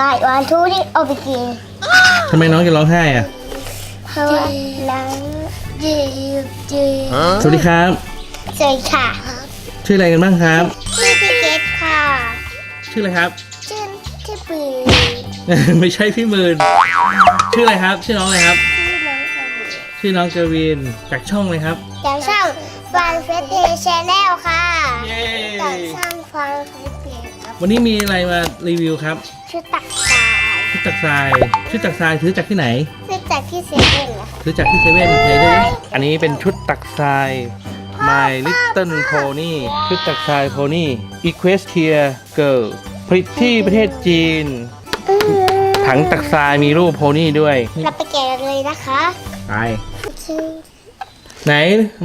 ลายวันทูที่เอาไปกินทำไมน้องจะร้องไห้อะ เพราะว่าน้ำจืดจืดสวัสดีครับ สวยค่ะชื่ออะไรกันบ้างครับ ชื่อพี่เกดค่ะ ชื่ออะไรครับ ชื่อชื่อปืนไม่ใช่พี่หมื่นชื่ออะไรครับ ชื่อน้องอะไรครับ ชื่อน้องกระบี่ชื่อน้องเกวินจากช่องเลยครับ จากช่องฟันเฟสเทชแนล วันนี้มีอะไรมารีวิวครับชื่อตักสายชุดตักทรายชุดตักทรายซื้อจากที่ไหนชื่อจากที่เซเว่นนะคะซื้อจากที่เซเว่นไหนดูดิอันนี้เป็นชุดตักทราย My Little Pony ชุดตักทราย Pony Equestria Girl ผลิตที่ประเทศจีน ถังตักทรายมีรูปโพนี่ด้วยเราไปแกะกันเลยนะคะไปชื่อไหน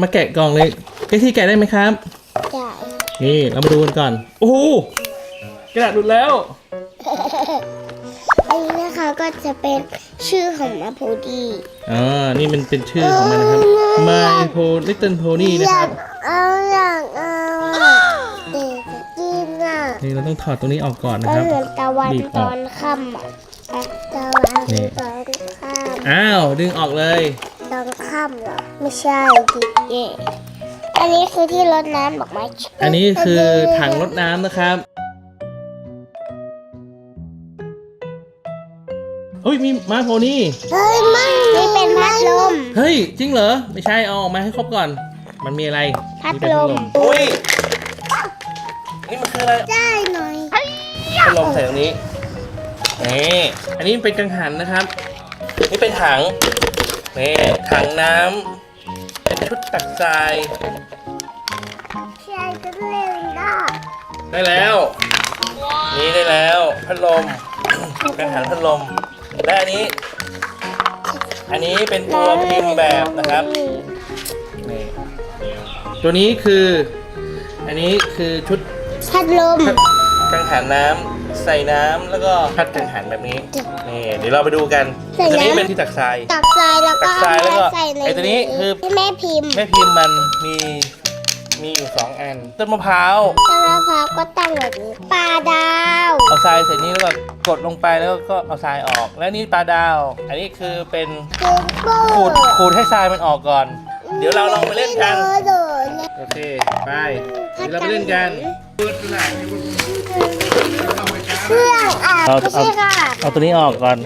มาแกะกล่องเลยเจ๊ที่แกะได้ไหมครับจากนี่เรามาดูกันก่อน โอ้โห กระดาษหลุดแล้ว อันนี้นะคะก็จะเป็นชื่อของมาโพดีอ่า นี่มันเป็นชื่อของมันนะครับ My Po Little Pony นะครับเอาอยากเอาอะเด็กจะกินอะนี่เราต้องถอดตรงนี้ออกก่อนนะก็ครับ เหมือนตะวันบีบอตอกอนค่ำอะตะวันนี่ ตอนค่ำอ้าว ดึงออกเลย ตอนค่ำเหรอไม่ใช่ดิเย่อันนี้คือที่รดน้ำดอกไม้อันนี้คือถังรดน้ำนะครับ ฮ้ยมีมาโพนี่ เฮ้ยไม่นี่เป็นพัดลม เฮ้ย จริงเหรอ ไม่ใช่เอาออกมาให้ครบก่อน มันมีอะไรพัดนี่เป็นลมอุ้ยนี่มันคืออะไรได้หน่อยพัดลมใส่ตรงนี้นี่อันนี้เป็นกังหันนะครับ นี่เป็นถังนี่ถังน้ำเป็นชุดตักทรายใช่ก็เล่นได้ได้แล้ว นี่ได้แล้วพัดลมกังหันพัดลม และอันนี้ อันนี้เป็นตัวพิมพ์แบบนะครับนี่ตัวนี้คือ อันนี้คือชุดพัดลม กังหันน้ำใส่น้ำแล้วก็พัดกังหันแบบนี้นี่เดี๋ยวเราไปดูกันใส่ตัวนี้น้ำเป็นที่ตักทราย ตักทรายแล้วก็ตักทรายแล้วก็เอมใส่ในไอ้ตัวนี้คือให้แม่พิมพ์ แม่พิมพ์มันมี มีอยู่สองอันต้นมะพร้าวต้นมะพร้าวก็ตั้งแบบนี้ปลาดาวเอาทรายใส่นี้แล้วก็กดลงไปแล้วก็เอาทรายออก แล้วนี่ปลาดาว อันนี้คือเป็นเกินโบ้ขูดขูดให้ทรายมันออกก่อน เดี๋ยวเราลองไปเล่นกันโดดเลยโอเคไปเดี๋ยวเราไปเล่นกันเครื่องอะเอาไม่ใช่ค่ะเอาตัวนี้ออกก่อน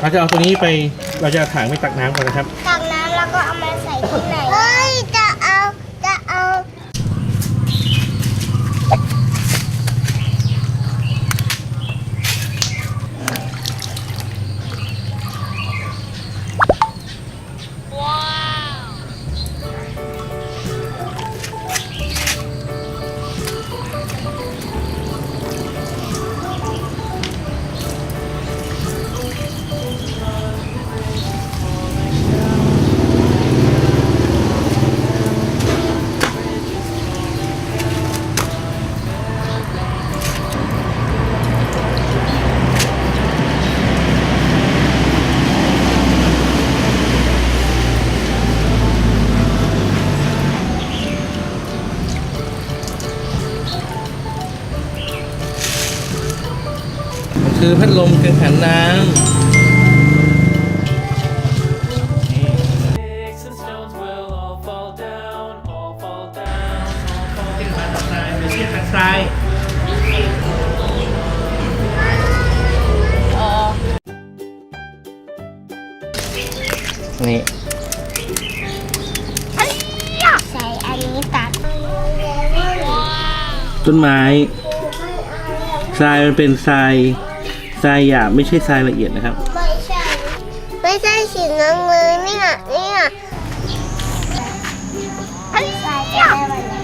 เราจะเอาตัวนี้ไปเราจะเอาถังไปตักน้ำก่อนนะครับ ตักน้ำแล้วก็เอามาใส่ที่ไหน คือพัดลมกังหันน้ Sticks and stones will all fall down, all fall down, all fall ำที่มาตักทรายเป็นที่ตักทรายนี่ใส่อันนี้ตัด ต้นไม้ทรายมันเป็นทราย ทรายหยาบไม่ใช่ทรายละเอียดนะครับ ไม่ใช่ ไม่ใช่สีน้ำเงินนี่อะนี่อะใส่จะได้วันไหน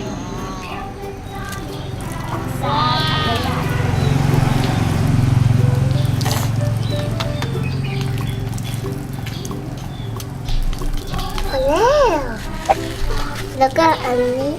ใส่ไม่ได้พอแล้วแล้วก็อันนี้